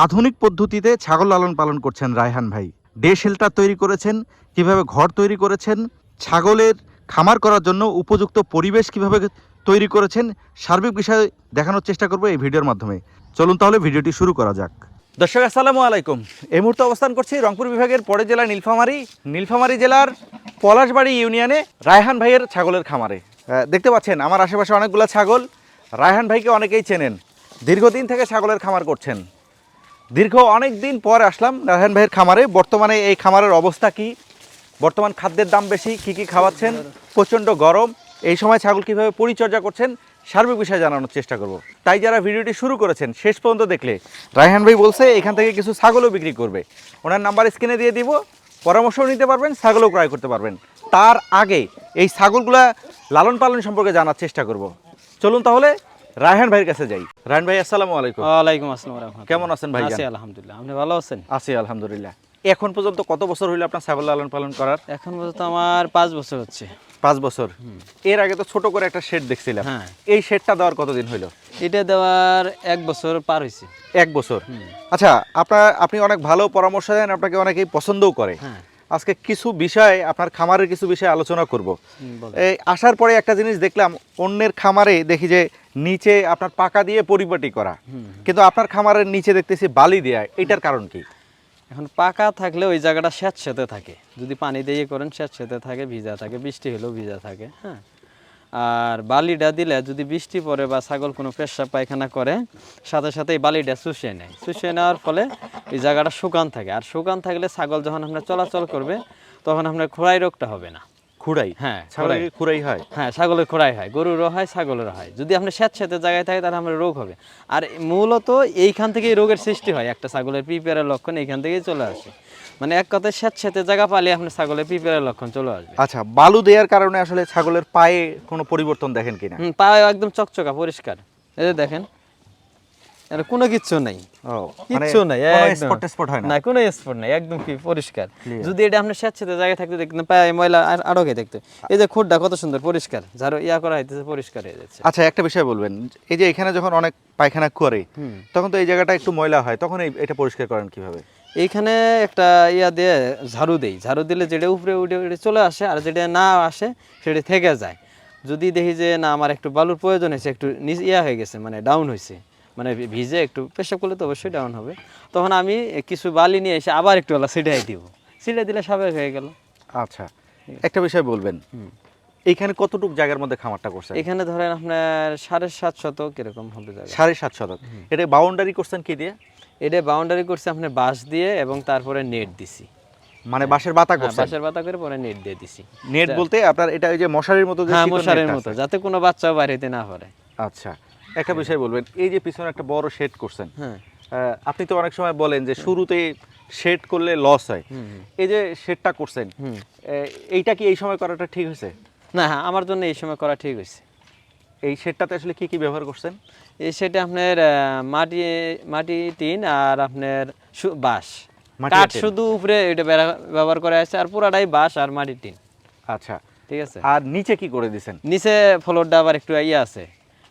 আধুনিক পদ্ধতিতে ছাগল লালন পালন করছেন রায়হান ভাই। ডে শেল্টার তৈরি করেছেন, কীভাবে ঘর তৈরি করেছেন, ছাগলের খামার করার জন্য উপযুক্ত পরিবেশ কীভাবে তৈরি করেছেন, সার্বিক বিষয়ে দেখানোর চেষ্টা করব এই ভিডিওর মাধ্যমে। চলুন তাহলে ভিডিওটি শুরু করা যাক। দর্শক, আসসালামু আলাইকুম। এই মুহূর্তে অবস্থান করছি রংপুর বিভাগের পরে জেলা নীলফামারী। নীলফামারী জেলার পলাশবাড়ি ইউনিয়নে রায়হান ভাইয়ের ছাগলের খামারে। দেখতে পাচ্ছেন, আমার আশেপাশে অনেকগুলো ছাগল। রায়হান ভাইকে অনেকেই চেনেন। দীর্ঘদিন থেকে ছাগলের খামার করছেন। দীর্ঘ অনেক দিন পর আসলাম রায়হান ভাইয়ের খামারে। বর্তমানে এই খামারের অবস্থা কি? বর্তমান খাদ্যের দাম বেশি, কি কি খাওয়াচ্ছেন? প্রচণ্ড গরম। এই সময় ছাগল কীভাবে পরিচর্যা করছেন? সার্বিক বিষয়ে জানানোর চেষ্টা করব। তাই যারা ভিডিওটি শুরু করেছেন, শেষ পর্যন্ত দেখলে রায়হান ভাই বলছে, এখান থেকে কিছু ছাগলও বিক্রি করবে। ওনার নাম্বার স্ক্রিনে দিয়ে দিব। পরামর্শও নিতে পারবেন, ছাগলও ক্রয় করতে পারবেন। তার আগে এই ছাগলগুলা লালন পালন সম্পর্কে জানার চেষ্টা করব। চলুন তাহলে রায়হান ভাইয়ের কাছে যাই। রায়হান ভাই আসসালামু আলাইকুম। ওয়ালাইকুম আসসালাম রাহমাতুল্লাহ। কেমন আছেন ভাই আছি আলহামদুলিল্লাহ। আপনি ভালো আছেন? আছি আলহামদুলিল্লাহ। এখন পর্যন্ত কত বছর হইল আপনার ছাগল লালন পালন করার? এখন পর্যন্ত আমার পাঁচ বছর হচ্ছে। পাঁচ বছর। এর আগে তো ছোট করে একটা শেড দেখছিলাম। হ্যাঁ। এই শেডটা দেওয়ার কতদিন হইল? এটা দেওয়ার এক বছর পার হয়েছে এক বছর। আচ্ছা আপনার আপনি অনেক ভালো পরামর্শ দেন আপনাকে অনেকেই পছন্দও করে। হ্যাঁ। আজকে কিছু বিষয় আপনার খামারের কিছু বিষয় আলোচনা করব। এই আসার পরে একটা জিনিস দেখলাম অন্যের খামারে দেখি যে নিচে আপনার পাকা দিয়ে পরিপাটি করা। কিন্তু আপনার খামারের নিচে দেখতেছি বালি দেয়া এটার কারণ কি? এখন পাকা থাকলে ওই জায়গাটা স্যাঁতস্যাঁতে থাকে। যদি পানি দিয়ে করেন স্যাঁতস্যাঁতে থাকে ভিজা থাকে বৃষ্টি হলেও ভিজা থাকে হ্যাঁ? আর বালিটা দিলে যদি বৃষ্টি পড়ে বা ছাগল কোনো পেশাব পায়খানা করে সাথে সাথে এই বালিটা শুষিয়ে নেয়। শুষিয়ে নেওয়ার ফলে এই জায়গাটা শুকান থাকে। আর শুকান থাকলে ছাগল যখন আপনার চলাচল করবে তখন আপনার খোড়াই রোগটা হবে না। খুঁড়াই? হ্যাঁ ছাগলের খোড়াই। হয়? হ্যাঁ ছাগলের খোড়াই হয়। গরুরও হয় ছাগলেরও হয়। যদি আপনি স্যাঁতস্যাঁতে জায়গায় থাকে তাহলে আমার রোগ হবে। আর মূলত এইখান থেকেই রোগের সৃষ্টি হয়। একটা ছাগলের পিপিআরের লক্ষণ এইখান থেকেই চলে আসে। মানে এক কথায় স্যাঁতস্যাঁতে জায়গা পালে আপনার ছাগলের পিপিআরের লক্ষণ চলে আসবে। আচ্ছা বালু দেওয়ার কারণে আসলে ছাগলের পায়ে কোনো পরিবর্তন দেখেন কিনা? হুম পা একদম চকচকা পরিষ্কার। এই যে দেখেন কোনো কিচ্ছু নাই। কিচ্ছু নাই। স্পট স্পট হয় না? কোনো স্পট নাই একদম কি পরিষ্কার। যদি এটা আপনার জায়গায় থাকতে দেখতেন পায়ে ময়লা গে দেখতে। এই যে খুঁটটা কত সুন্দর পরিষ্কার। যারো ইয়া করা হইতেছে পরিষ্কার হয়ে যাচ্ছে। আচ্ছা একটা বিষয় বলবেন এই যে এখানে যখন অনেক পায়খানা করে তখন তো এই জায়গাটা একটু ময়লা হয় তখন এটা পরিষ্কার করেন কীভাবে? এইখানে একটা ইয়া দিয়ে ঝাড়ু দেই। ঝাড়ু দিলে যেটা উপরে উঠে উঠে চলে আসে আর যেটা না আসে সেটা থেকে যায়। যদি দেখি যে না আমার একটু বালুর প্রয়োজন হয়েছে একটু নিচ ইয়া হয়ে গেছে মানে ডাউন হয়েছে মানে ভিজে একটু পেশাব করলে তো অবশ্যই ডাউন হবে। তখন আমি কিছু বালি নিয়ে এসে আবার একটু ওলা ছিটাই দিব। ছিটাই দিলে স্বাভাবিক হয়ে গেল। আচ্ছা একটা বিষয় বলবেন। এইখানে কতটুকু জায়গার মধ্যে খামারটা করছেন? এখানে ধরেন আপনার সাড়ে সাত শত কীরকম হবে সাড়ে সাত শতক। এটা বাউন্ডারি করছেন কি দিয়ে? এটা বাউন্ডারি করছে আপনার বাঁশ দিয়ে এবং তারপরে নেট দিছি। মানে বাঁশের বাতা হ্যাঁ, করছেন? বাঁশের পাতা করে পরে নেট দিয়ে দিছি। নেট বলতে আপনার এটা ওই যে মশারির মতো হ্যাঁ মশারের মতো যাতে কোনো বাচ্চাও বাড়িতে না পারে আচ্ছা একটা বিষয় বলবেন এই যে পিছনে একটা বড় শেড করছেন হ্যাঁ। আপনি তো অনেক সময় বলেন যে শুরুতে শেড করলে লস হয়। এই যে শেডটা করছেন। এইটা কি এই সময় করাটা ঠিক হয়েছে? না হ্যাঁ আমার জন্য এই সময় করা ঠিক হয়েছে। এই শেডটাতে আসলে কি কি ব্যবহার করছেন? এই সেটা আপনার মাটি মাটি টিন আর আপনার বাঁশ। কাঠ শুধু উপরে এটা ব্যবহার করা আছে আর পুরাটাই বাঁশ আর মাটি টিন। আচ্ছা। ঠিক আছে? আর নিচে কি করে দিছেন? নিচে ফ্লোরটা আবার একটু ইয়ে আছে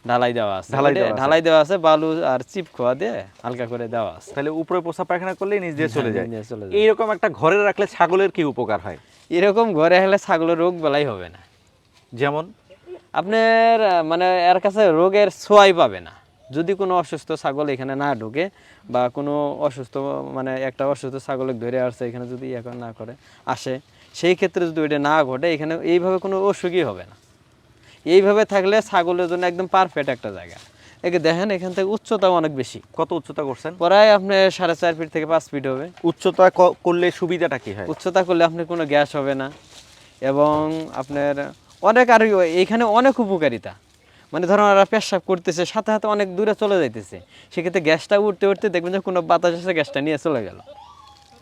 ঢালাই দেওয়া আছে। ঢালাই দেওয়া আছে। ঢালাই দেওয়া আছে বালু আর চিপ খোয়া দিয়ে হালকা করে দেওয়া আছে। তাহলে উপরে পোষা পায়খানা করলে নিচ দিয়ে চলে হ্যাঁ, নিচ দিয়ে চলে যায়। এইরকম একটা ঘরে রাখলে ছাগলের কি উপকার হয়? এরকম ঘরে হলে ছাগলের রোগ বেলাই হবে না। যেমন? আপনার মানে এর কাছে রোগের ছোঁয়াই পাবে না। যদি কোনো অসুস্থ ছাগল এখানে না ঢোকে বা কোনো অসুস্থ মানে একটা অসুস্থ ছাগলের ধরে আসছে এখানে যদি ইয়ে না করে আসে সেই ক্ষেত্রে যদি ওইটা না ঘটে এখানে এইভাবে কোনো অসুখই হবে না। এইভাবে থাকলে ছাগলের জন্য একদম পারফেক্ট একটা জায়গা। একে দেখেন এখান থেকে উচ্চতাও অনেক বেশি। কত উচ্চতা করছেন? প্রায় আপনি সাড়ে চার ফিট থেকে পাঁচ ফিট হবে। উচ্চতা করলে সুবিধাটা কি হয়? উচ্চতা করলে আপনার কোনো গ্যাস হবে না। এবং আপনার অনেক আর এখানে অনেক উপকারিতা। মানে ধরুন ওরা পেশাব করতেছে সাথে সাথে অনেক দূরে চলে যাইতেছে। সেক্ষেত্রে গ্যাসটা উঠতে উঠতে দেখবেন যে কোনো বাতাস এসে গ্যাসটা নিয়ে চলে গেল।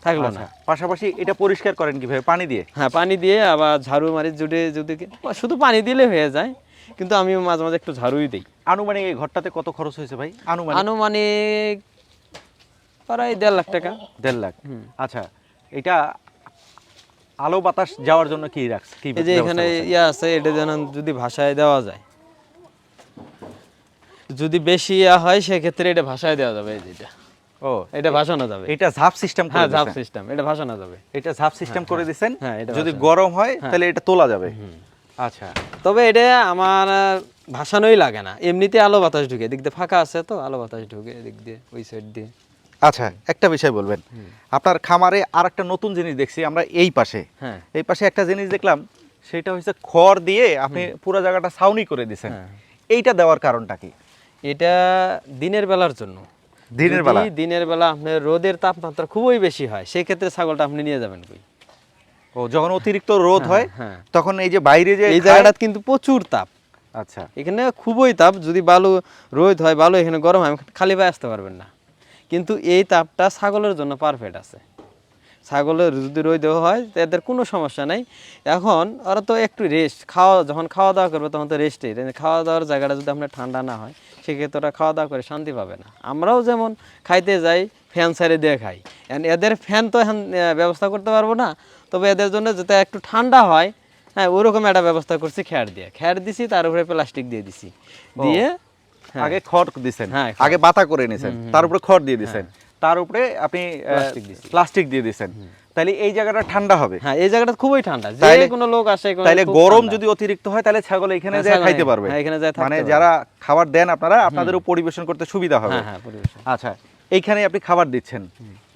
থাকল না। আচ্ছা, পাশাপাশি এটা পরিষ্কার করেন কীভাবে? পানি দিয়ে? হ্যাঁ পানি দিয়ে আবার ঝাড়ু মারি জুড়ে যদি শুধু পানি দিলে হয়ে যায় কিন্তু আমি মাঝে মাঝে একটু ঝাড়ুই দিই। আনুমানিক এই ঘরটাতে কত খরচ হয়েছে ভাই? আনুমানিক? আনুমানিক প্রায় দেড় লাখ টাকা। দেড় লাখ। আচ্ছা এটা আলো বাতাস যাওয়ার জন্য কি রাখছে? কি এই যে এখানে? ইয়ে আছে এটা যেন যদি ভাষায় দেওয়া যায়। যদি বেশি ইয়া হয় সেক্ষেত্রে এটা ভাষায় দেওয়া যাবে এই যেটা ও এটা ভাসানো যাবে। এটা ঝাপ সিস্টেম হ্যাঁ ঝাপ সিস্টেম এটা ভাসানো যাবে। এটা ঝাপ সিস্টেম করে দিছেন হ্যাঁ, যদি গরম হয় তাহলে এটা তোলা যাবে। আচ্ছা। তবে এটা আমার আহ, ভাসানোই লাগে না। এমনিতে আলো বাতাস ঢুকে এদিক দিয়ে ফাঁকা আছে তো আলো বাতাস ঢুকে এদিক দিয়ে ওই সাইড দিয়ে। আচ্ছা একটা বিষয় বলবেন। আপনার খামারে আর একটা নতুন জিনিস দেখছি আমরা এই পাশে। হ্যাঁ। এই পাশে একটা জিনিস দেখলাম সেটা হচ্ছে খড় দিয়ে আপনি পুরো জায়গাটা ছাউনি করে দিছেন। হ্যাঁ। এইটা দেওয়ার কারণটা কি? এটা দিনের বেলার জন্য। দিনের বেলা? দিনের বেলা আপনার রোদের তাপমাত্রা খুবই বেশি হয় সেই ক্ষেত্রে ছাগলটা আপনি নিয়ে যাবেন কই? ও যখন অতিরিক্ত রোদ হয় হ্যাঁ তখন এই যে বাইরে যে এই জায়গাটা কিন্তু প্রচুর তাপ। আচ্ছা। এখানে খুবই তাপ যদি বালু রোদ হয় বালু এখানে গরম হয় খালি পায়ে আসতে পারবেন না। কিন্তু এই তাপটা ছাগলের জন্য পারফেক্ট আছে। ছাগলের যদি রোদ হয় এদের কোনো সমস্যা নাই। এখন ওরা তো একটু রেস্ট খাওয়া, যখন খাওয়া দাওয়া করবে তখন তো রেস্টেই খাওয়া দাওয়ার জায়গাটা যদি আপনার ঠান্ডা না হয়, সেক্ষেত্রে ওরা খাওয়া দাওয়া করে শান্তি পাবে না। আমরাও যেমন খাইতে যাই ফ্যান সাইডে দিয়ে খাই। এদের ফ্যান তো এখন ব্যবস্থা করতে পারব না। তবে এদের জন্য যাতে একটু ঠান্ডা হয় হ্যাঁ ওরকম একটা ব্যবস্থা করছি, খ্যার দিয়ে। খ্যার দিছি, তার উপরে প্লাস্টিক দিয়ে দিছি। দিয়ে আগে খড় দিছেন। হ্যাঁ, আগে বাতা করে নিছেন। তার উপরে খড় দিয়ে দিছেন। তার উপরে আপনি প্লাস্টিক দিয়ে দিছেন। তাহলে এই জায়গাটা ঠান্ডা হবে। হ্যাঁ এই জায়গাটা খুবই ঠান্ডা। যে কোনো লোক আসে তাহলে গরম যদি অতিরিক্ত হয় তাহলে ছাগল এখানে হ্যাঁ, যায় খাইতে হ্যাঁ, পারবে। হ্যাঁ, এখানে যেয়ে মানে যারা খাবার দেন আপনারা আপনাদেরও পরিবেশন করতে সুবিধা হবে। হ্যাঁ হ্যাঁ পরিবেশন। আচ্ছা এইখানে আপনি খাবার দিচ্ছেন।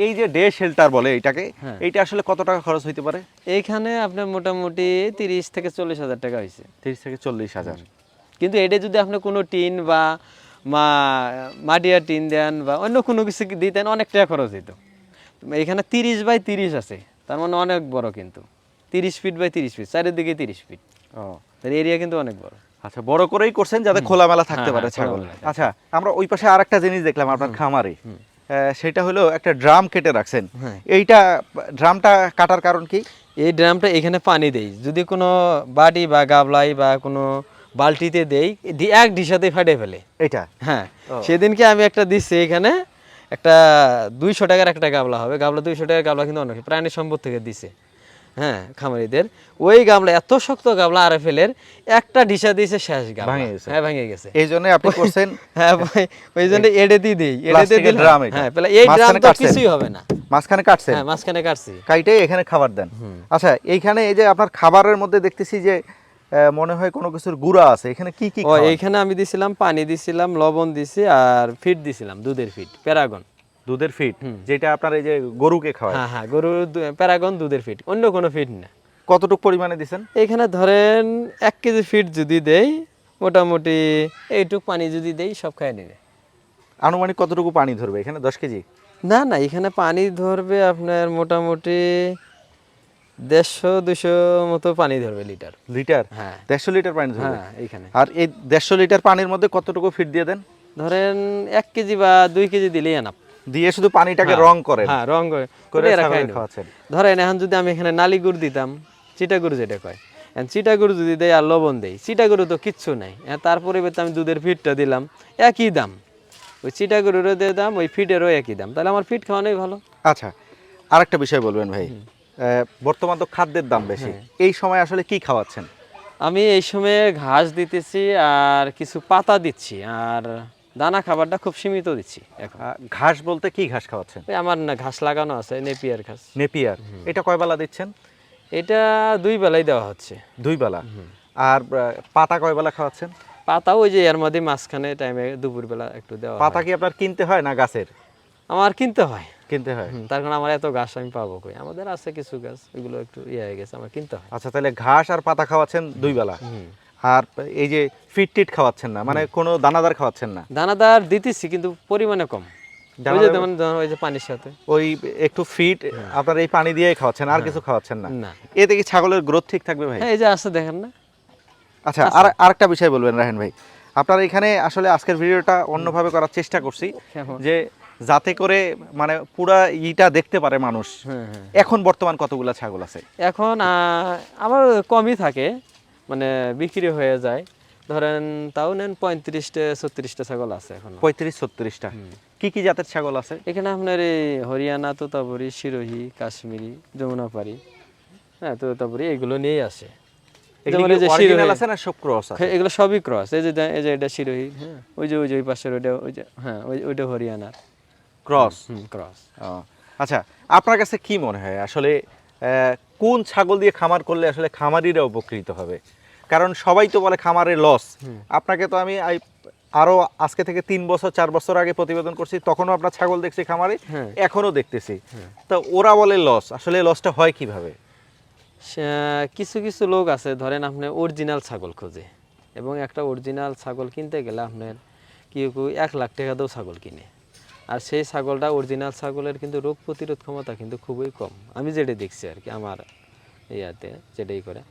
এই যে ডে শেল্টার বলে এটাকে হ্যাঁ। এইটা আসলে কত টাকা খরচ হইতে পারে? এইখানে আপনার মোটামুটি তিরিশ থেকে চল্লিশ হাজার টাকা হয়েছে তিরিশ থেকে চল্লিশ হাজার। কিন্তু এটা যদি আপনি কোনো টিন বা মা মাটিয়া টিন দেন বা অন্য কোনো কিছু দিতেন অনেক টাকা খরচ হইত। এখানে তিরিশ বাই তিরিশ আছে তার মানে অনেক বড় কিন্তু। তিরিশ ফিট বাই তিরিশ ফিট চারিদিকে তিরিশ ফিট ও। এরিয়া কিন্তু অনেক বড়। আচ্ছা বড় করেই করছেন যাতে খোলামেলা থাকতে হ্যাঁ, পারে হ্যাঁ, ছাগল। আচ্ছা আমরা ওই পাশে আর একটা জিনিস দেখলাম আপনার খামারে। সেটা হলো একটা ড্রাম কেটে রাখছেন। হ্যাঁ। এইটা ড্রামটা কাটার কারণ কি? এই ড্রামটা এখানে পানি দেই। যদি কোনো বাটি বা গাবলাই বা কোনো বালতিতে দেই এক ঢিসাতে ফাটে ফেলে। এটা হ্যাঁ সেদিনকে আমি একটা দিচ্ছি এখানে একটা দুইশো টাকার একটা গাবলা হবে। গাবলা দুইশো টাকার গাবলা কিন্তু অনেক প্রাণী সম্পদ থেকে দিছে। হ্যাঁ খামারিদের। ওই গামলা এত শক্ত গামলা আর ফেলের একটা ডিসা দিয়েছে শেষ গামলা হ্যাঁ ভেঙে গেছে। এই জন্য আপনি করছেন? হ্যাঁ ভাই ওই জন্য এড়ে দিয়ে দিই এড়ে দিয়ে প্লাস্টিকের ড্রাম হ্যাঁ। পেলে এই ড্রাম তো কিছুই হবে না। মাঝখানে কাটছেন? হ্যাঁ মাঝখানে কাটছি। কাইটে এখানে খাবার দেন। আচ্ছা এইখানে এই যে আপনার খাবারের মধ্যে দেখতেছি যে মনে হয় কোনো কিছুর গুঁড়া আছে। এখানে কি কি খাওয়ান? আমি দিছিলাম পানি দিছিলাম লবণ দিছি আর ফিট দিছিলাম দুধের ফিট প্যারাগন। দুধের ফিট যেটা আপনার এই যে গরুকে খাওয়ায়। হ্যাঁ হ্যাঁ গরুর প্যারাগন দুধের ফিট অন্য কোনো ফিট না। কতটুকু পরিমাণে দিছেন? এখানে ধরেন এক কেজি ফিট যদি দেই মোটামুটি এইটুক পানি যদি দেই সব খাই নেবে। আনুমানিক কতটুকু পানি ধরবে? এখানে দশ কেজি? না না এখানে পানি ধরবে আপনার মোটামুটি দেড়শো দুশো মতো পানি ধরবে লিটার। লিটার? হ্যাঁ। দেড়শো লিটার পানি ধরবে? হ্যাঁ এইখানে। আর এই দেড়শো লিটার পানির মধ্যে কতটুকু ফিট দিয়ে দেন? ধরেন এক কেজি বা দুই কেজি দিলেই আনাপ দিয়ে শুধু পানিটাকে রং করেন? হ্যাঁ রং করে। করে করে। খাওয়াচ্ছেন। ধরেন এখন যদি আমি এখানে নালি গুড় দিতাম চিটা গুড় যেটা কয় চিটা গুড় যদি দেয় আর লবণ দেই চিটা গুঁড়ো তো কিচ্ছু নাই। এখন তার পরিবর্তে আমি দুধের ফিটটা দিলাম একই দাম। ওই চিটা গুঁড়োরও দিয়ে দাম ওই ফিটেরও একই দাম। তাহলে আমার ফিট খাওয়ানোই ভালো। আচ্ছা আরেকটা বিষয় বলবেন ভাই। বর্তমান তো খাদ্যের দাম বেশি। হ্যাঁ। এই সময় আসলে কি খাওয়াচ্ছেন? আমি এই সময়ে ঘাস দিতেছি আর কিছু পাতা দিচ্ছি আর দানা খাবারটা খুব সীমিত দিচ্ছি ঘাস বলতে কি ঘাস খাওয়াচ্ছেন? আমার না ঘাস লাগানো আছে নেপিয়ার ঘাস। নেপিয়ার। এটা কয় বেলা দিচ্ছেন? এটা দুই বেলাই দেওয়া হচ্ছে। দুই বেলা? আর পাতা কয় বেলা খাওয়াচ্ছেন? পাতা ওই যে এর মধ্যে মাঝখানে টাইমে দুপুরবেলা একটু দেওয়া পাতা কি আপনার কিনতে হয় না গাছের? আমার কিনতে হয়। কিনতে হয়? তার কারণ আমার এত ঘাস আমি পাবো কই? আমাদের আছে কিছু গাছ ওইগুলো একটু ইয়ে হয়ে গেছে আমার কিনতে হয়। আচ্ছা তাহলে ঘাস আর পাতা খাওয়াচ্ছেন দুই বেলা? আর এই যে ফিট টিট খাওয়াচ্ছেন না মানে কোনো দানাদার খাওয়াচ্ছেন না? দানাদার দিতেছি কিন্তু পরিমাণে কম। ওই যে পানির সাথে। ওই একটু ফিট আপনার এই পানি দিয়ে খাওয়াচ্ছেন আর কিছু খাওয়াচ্ছেন না? এতে কি ছাগলের গ্রোথ ঠিক থাকবে ভাই? হ্যাঁ এই যে আছে দেখেন না। আচ্ছা আর আরেকটা বিষয় বলবেন রাহেন ভাই। আপনার এখানে আসলে আজকের ভিডিওটা অন্যভাবে করার চেষ্টা করছি যে যাতে করে মানে পুরা ইটা দেখতে পারে মানুষ। হ্যাঁ হ্যাঁ। এখন বর্তমান কতগুলা ছাগল আছে? এখন আমার কমই থাকে মানে বিক্রি হয়ে যায়। ধরেন তাও নেন পঁয়ত্রিশটা ছত্রিশটা ছাগল আছে এখন। পঁয়ত্রিশ ছত্রিশটা। কি কি জাতের ছাগল আছে? এখানে আপনার এই হরিয়ানা তোতাপুরি সিরোহি কাশ্মীরি যমুনাপাড়ি হ্যাঁ তোতাপুরি এগুলো নিয়েই আসে। ক্রস হ্যাঁ, এগুলো সবই ক্রস এই যে এই যে এটা সিরোহি হ্যাঁ। ওই যে ওই যে ওই পাশের ওইটা ওই যে হ্যাঁ ওই ওইটা হরিয়ানার। ক্রস ক্রস আচ্ছা আপনার কাছে কি মনে হয়? আসলে কোন ছাগল দিয়ে খামার করলে আসলে খামারিরা উপকৃত হবে? কারণ সবাই তো বলে খামারে লস আপনাকে তো আমি আই- আরও আজকে থেকে তিন বছর চার বছর আগে প্রতিবেদন করছি তখনও আপনার ছাগল দেখছি খামারে হ্যাঁ। এখনও দেখতেছি। তো ওরা বলে লস আসলে লসটা হয় কীভাবে? কিছু কিছু লোক আছে ধরেন আপনি অরিজিনাল ছাগল খোঁজে এবং একটা অরিজিনাল ছাগল কিনতে গেলে আপনার কি কেউ এক লাখ টাকা দিয়েও ছাগল কিনে। আর সেই ছাগলটা অরিজিনাল ছাগলের কিন্তু রোগ প্রতিরোধ ক্ষমতা কিন্তু খুবই কম। আমি যেটা দেখছি আর কি, আমার ইয়াতে যেটাই করে।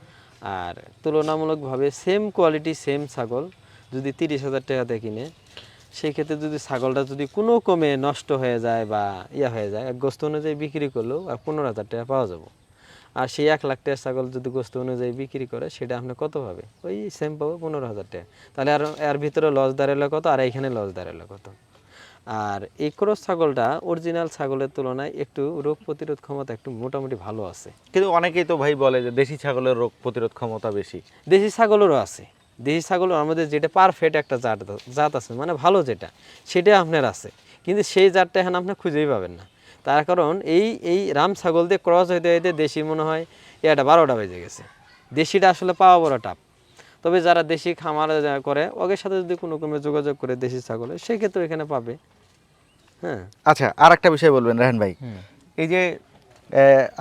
আর তুলনামূলকভাবে সেম কোয়ালিটি সেম ছাগল যদি তিরিশ হাজার টাকাতে কিনে সেই ক্ষেত্রে যদি ছাগলটা যদি কোনো কমে নষ্ট হয়ে যায় বা ইয়া হয়ে যায় এক গোস্ত অনুযায়ী বিক্রি করলেও আর পনেরো হাজার টাকা পাওয়া যাবে। আর সেই এক লাখ টাকার ছাগল যদি গোস্ত অনুযায়ী বিক্রি করে, সেটা আপনি কত পাবে ওই সেম পাবো পনেরো হাজার টাকা। তাহলে আর এর ভিতরে লস দাঁড়াল কত, আর এইখানে লস দাঁড়াল কত? আর এই ক্রস ছাগলটা অরিজিনাল ছাগলের তুলনায় একটু রোগ প্রতিরোধ ক্ষমতা একটু মোটামুটি ভালো আছে। কিন্তু অনেকেই তো ভাই বলে যে দেশি ছাগলের রোগ প্রতিরোধ ক্ষমতা বেশি। দেশি ছাগলেরও আছে। দেশি ছাগল আমাদের যেটা পারফেক্ট একটা জাত জাত আছে মানে ভালো যেটা সেটা আপনার আছে। কিন্তু সেই জাতটা এখন আপনি খুঁজেই পাবেন না। তার কারণ এই এই রাম ছাগল দিয়ে ক্রস হইতে হইতে দেশি মনে হয় এটা বারোটা বেজে গেছে। দেশিটা আসলে পাওয়া বড় টাপ তবে যারা দেশি খামার করে ওদের সাথে যদি কোনো রকমের যোগাযোগ করে দেশি ছাগলের সেক্ষেত্রে এখানে পাবে। হ্যাঁ। আচ্ছা আর একটা বিষয় বলবেন রাহান ভাই। এই যে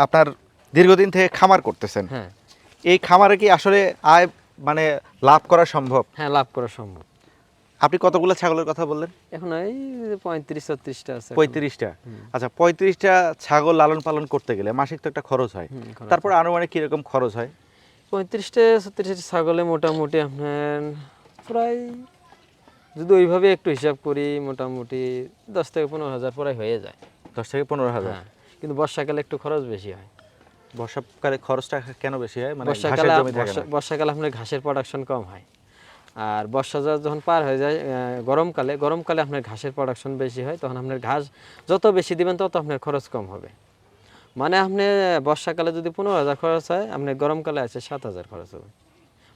আপনার দীর্ঘদিন থেকে খামার করতেছেন। হ্যাঁ। এই খামারে কি আসলে আয় মানে লাভ করা সম্ভব? হ্যাঁ লাভ করা সম্ভব। আপনি কতগুলো ছাগলের কথা বললেন? এখন এই পঁয়ত্রিশ ছত্রিশটা আছে পঁয়ত্রিশটা? আচ্ছা পঁয়ত্রিশটা ছাগল লালন পালন করতে গেলে মাসিক তো একটা খরচ হয়। তারপর আনুমানিক কীরকম খরচ হয়? পঁয়ত্রিশটা ছত্রিশটা ছাগলে মোটামুটি আপনার প্রায় যদি ওইভাবে একটু হিসাব করি মোটামুটি দশ থেকে পনেরো হাজার প্রায় হয়ে যায়। দশ থেকে পনেরো হাজার? হ্যাঁ কিন্তু বর্ষাকালে একটু খরচ বেশি হয়। বর্ষাকালে খরচটা কেন বেশি হয়? মানে বর্ষাকালে। বর্ষাকালে আপনার ঘাসের প্রোডাকশন কম হয়। আর বর্ষা যা- যখন পার হয়ে যায় গরমকালে গরমকালে আপনার ঘাসের প্রোডাকশন বেশি হয় তখন আপনার ঘাস যত বেশি দিবেন তত আপনার খরচ কম হবে। মানে আপনি বর্ষাকালে যদি পনেরো হাজার খরচ হয় আপনি গরমকালে আছে সাত হাজার খরচ হবে।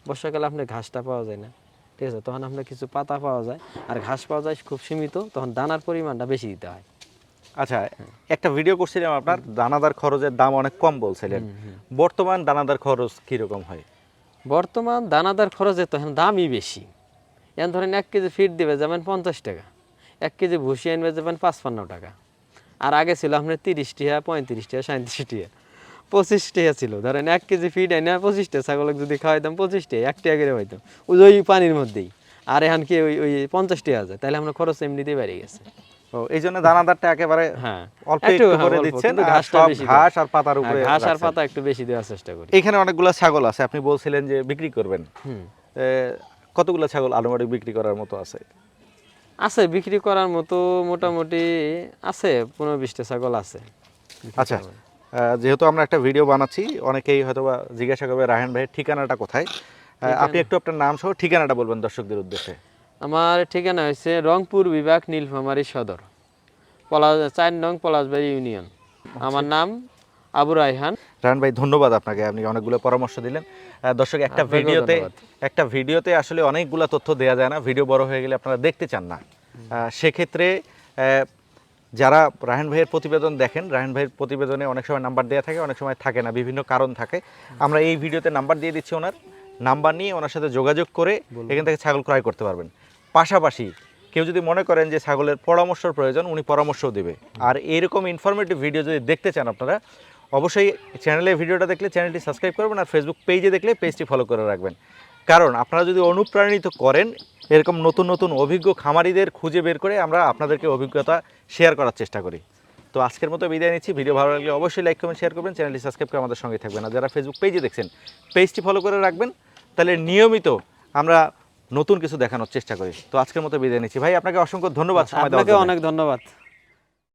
বর্ষাকালে আপনার ঘাসটা পাওয়া যায় না ঠিক আছে? তখন আপনার কিছু পাতা পাওয়া যায় আর ঘাস পাওয়া যায় খুব সীমিত তখন দানার পরিমাণটা বেশি দিতে হয়। আচ্ছা একটা ভিডিও করছিলাম আপনার দানাদার খরচের দাম অনেক কম বলছিলেন। বর্তমান দানাদার খরচ কীরকম হয়? বর্তমান দানাদার খরচের তখন দামই বেশি। এখন ধরেন এক কেজি ফিট দেবে যাবেন পঞ্চাশ টাকা এক কেজি ভুসি আনবে যাবেন পাঁচপান্ন টাকা। আর আগে ছিল আপনার তিরিশ টাকা পঁয়ত্রিশ টাকা সাঁত্রিশ টাকা পঁচিশ টাকা ছিল। ধরেন এক কেজি ফিট এনে পঁচিশ টাকা ছাগলকে যদি খাওয়াইতাম পঁচিশ টাকা এক টাকা করে হইতাম ওই ওই পানির মধ্যেই। আর এখন কি ওই ওই পঞ্চাশ টাকা যায় তাহলে আপনার খরচ এমনিতেই বেড়ে গেছে। ও এই জন্য দানাদারটা একেবারে হ্যাঁ। অল্প একটু, হ্যাঁ, করে দিচ্ছেন। ঘাসটা বেশি ঘাস আর পাতার হ্যাঁ, উপরে ঘাস আর পাতা একটু বেশি দেওয়ার চেষ্টা করি। এখানে অনেকগুলো ছাগল আছে। আপনি বলছিলেন যে বিক্রি করবেন। কতগুলো ছাগল আনুমানিক বিক্রি করার মতো আছে? আছে বিক্রি করার মতো মোটামুটি আছে পনেরো বিশটা ছাগল আছে। আচ্ছা যেহেতু আমরা একটা ভিডিও বানাচ্ছি অনেকেই হয়তো বা জিজ্ঞাসা করবে রায়হান ভাইয়ের ঠিকানাটা কোথায়? আপনি একটু আপনার নাম সহ ঠিকানাটা বলবেন দর্শকদের উদ্দেশ্যে। আমার ঠিকানা হয়েছে রংপুর বিভাগ নীলফামারী সদর পলাশ চার নং পলাশবাড়ি ইউনিয়ন। আমার নাম আবু রায়হান। রায়হান ভাই ধন্যবাদ আপনাকে। আপনি অনেকগুলো পরামর্শ দিলেন। দর্শক একটা ভিডিওতে একটা ভিডিওতে আসলে অনেকগুলো তথ্য দেওয়া যায় না। ভিডিও বড় হয়ে গেলে আপনারা দেখতে চান না। সেক্ষেত্রে যারা রায়হান ভাইয়ের প্রতিবেদন দেখেন রায়হান ভাইয়ের প্রতিবেদনে অনেক সময় নাম্বার দেওয়া থাকে অনেক সময় থাকে না বিভিন্ন কারণ থাকে। আমরা এই ভিডিওতে নাম্বার দিয়ে দিচ্ছি ওনার। নাম্বার নিয়ে ওনার সাথে যোগাযোগ করে এখান থেকে ছাগল ক্রয় করতে পারবেন। পাশাপাশি কেউ যদি মনে করেন যে ছাগলের পরামর্শের প্রয়োজন উনি পরামর্শও দেবে। আর এরকম ইনফরমেটিভ ভিডিও যদি দেখতে চান আপনারা অবশ্যই চ্যানেলে ভিডিওটা দেখলে চ্যানেলটি সাবস্ক্রাইব করবেন আর ফেসবুক পেজে দেখলে পেজটি ফলো করে রাখবেন। কারণ আপনারা যদি অনুপ্রাণিত করেন এরকম নতুন নতুন অভিজ্ঞ খামারিদের খুঁজে বের করে আমরা আপনাদেরকে অভিজ্ঞতা শেয়ার করার চেষ্টা করি। তো আজকের মতো বিদায় নিচ্ছি। ভিডিও ভালো লাগলে অবশ্যই লাইক কমেন্ট শেয়ার করবেন। চ্যানেলটি সাবস্ক্রাইব করে আমাদের সঙ্গে থাকবেন। আর যারা ফেসবুক পেজে দেখছেন পেজটি ফলো করে রাখবেন। তাহলে নিয়মিত আমরা নতুন কিছু দেখানোর চেষ্টা করি। তো আজকের মতো বিদায় নিচ্ছি। ভাই আপনাকে অসংখ্য ধন্যবাদ। আপনাকে অনেক ধন্যবাদ।